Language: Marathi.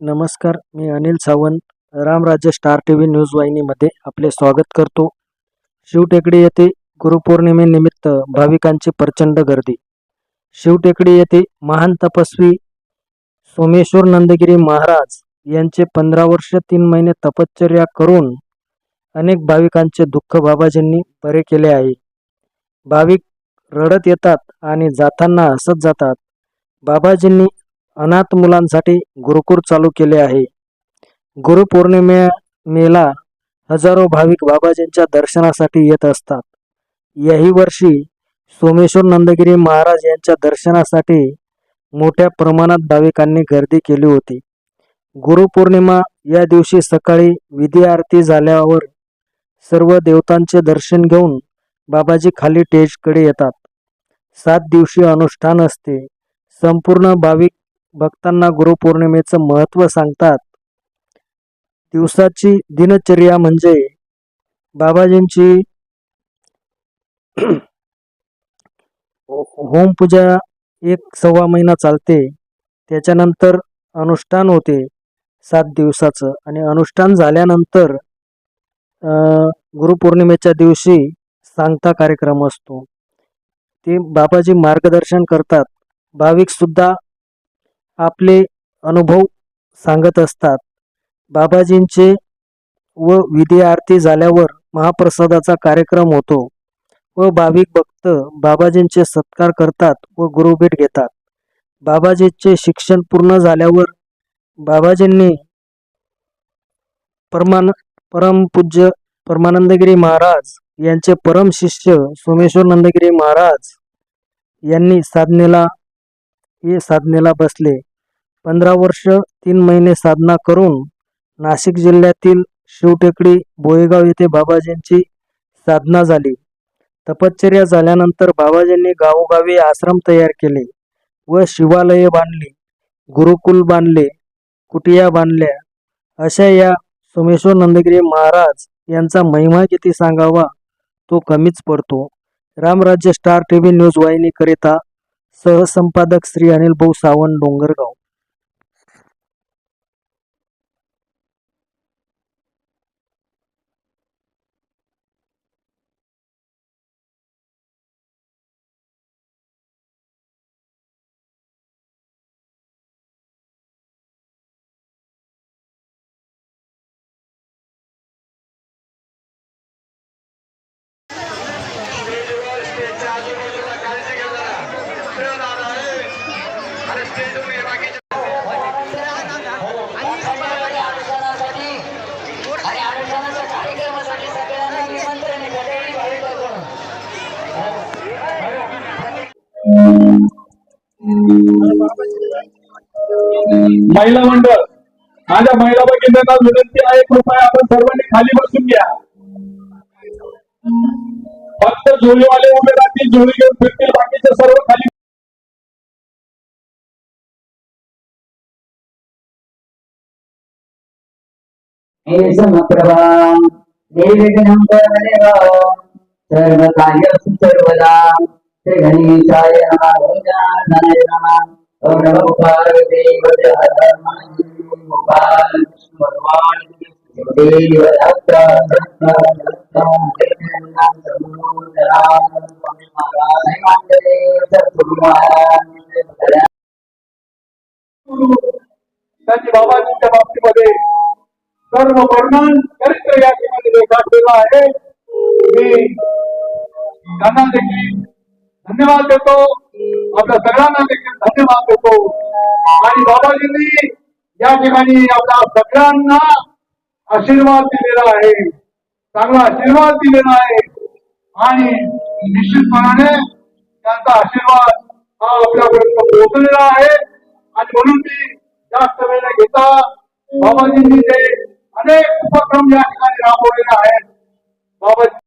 नमस्कार मी Anil Sawant Ramrajya star T V news वाहिनीमध्ये आपले स्वागत करतो. शिवटेकडी येथे गुरुपौर्णिमेनिमित्त भाविकांची प्रचंड गर्दी. शिवटेकडी येथे महान तपस्वी सोमेश्वर नंदगिरी महाराज यांचे पंधरा वर्ष तीन महिने तपश्चर्या करून अनेक भाविकांचे दुःख बाबाजींनी बरे केले आहे. भाविक रडत येतात आणि जाताना हसत जातात. बाबाजींनी अनाथ मुलांसाठी गुरुकुल चालू केले आहे. गुरुपौर्णिमेला हजारो भाविक बाबाजींच्या दर्शनासाठी येत असतात. याही वर्षी सोमेश्वर नंदगिरी महाराज यांच्या दर्शनासाठी मोठ्या प्रमाणात भाविकांनी गर्दी केली होती. गुरुपौर्णिमा या दिवशी सकाळी विधी आरती झाल्यावर सर्व देवतांचे दर्शन घेऊन बाबाजी खाली टेजकडे येतात. सात दिवशी अनुष्ठान असते. संपूर्ण भाविक भक्तांना गुरुपौर्णिमेचं महत्त्व सांगतात. दिवसाची दिनचर्या म्हणजे बाबाजींची होम पूजा एक सव्वा महिना चालते. त्याच्यानंतर अनुष्ठान होते सात दिवसाचं आणि अनुष्ठान झाल्यानंतर गुरुपौर्णिमेच्या दिवशी सांगता कार्यक्रम असतो. ते बाबाजी मार्गदर्शन करतात. भाविकसुद्धा आपले अनुभव सांगत असतात. बाबाजींचे व विधी आरती झाल्यावर महाप्रसादाचा कार्यक्रम होतो व भाविक भक्त बाबाजींचे सत्कार करतात व गुरुभेट घेतात. बाबाजींचे शिक्षण पूर्ण झाल्यावर बाबाजींनी परमान परमपूज्य परमानंदगिरी महाराज यांचे परम शिष्य सोमेश्वर नंदगिरी महाराज यांनी साधनेला हे साधनेला बसले. पंधरा वर्ष तीन महिने साधना करून नाशिक जिल्ह्यातील शिवटेकडी बोयगाव येथे बाबाजींची साधना झाली. तपश्चर्या झाल्यानंतर बाबाजींनी गावोगावी आश्रम तयार केले व शिवालये बांधली गुरुकुल बांधले कुटिया बांधल्या. अशा या सोमेश्वर नंदगिरी महाराज यांचा महिमा किती सांगावा तो कमीच पडतो. Ramrajya star T V news वाहिनीकरिता सहसंपादक श्री अनिल भाऊ सावंत डोंगरगाव. महिला मंडळ माझ्या महिला भगिनींना विनंती आहे कृपया आपण सर्वांनी खाली बसून घ्या. फक्त झोळीवाले उभे राहतील झोळी घेऊन फिरतील बाकीचे सर्व खाली हे समप्रभां निर्विघ्नं परमेव सर्वकार्येषु सर्वदा श्री गणेशाय नमः गजाननाय नमः ओम पार्वती गोपाल कृष्ण भगवान स्वामी बाबाजींच्या बाबतीमध्ये सर्व वर्णन चरित्र या ठिकाणी रेखाटलेलं आहे. मी त्यांना देखील धन्यवाद देतो. आपल्या सगळ्यांना देखील धन्यवाद देतो. आणि बाबाजींनी या ठिकाणी आपल्या सगळ्यांना आशीर्वाद दिलेला आहे. चांगला आशीर्वाद दिलेला आहे. आणि निश्चितपणाने त्यांचा आशीर्वाद हा आपल्यापर्यंत पोहोचलेला आहे. आणि म्हणून मी जास्त वेळ घेता बाबाजींनी जे अनेक उपक्रम या ठिकाणी राबवलेले आहेत. बाबाजी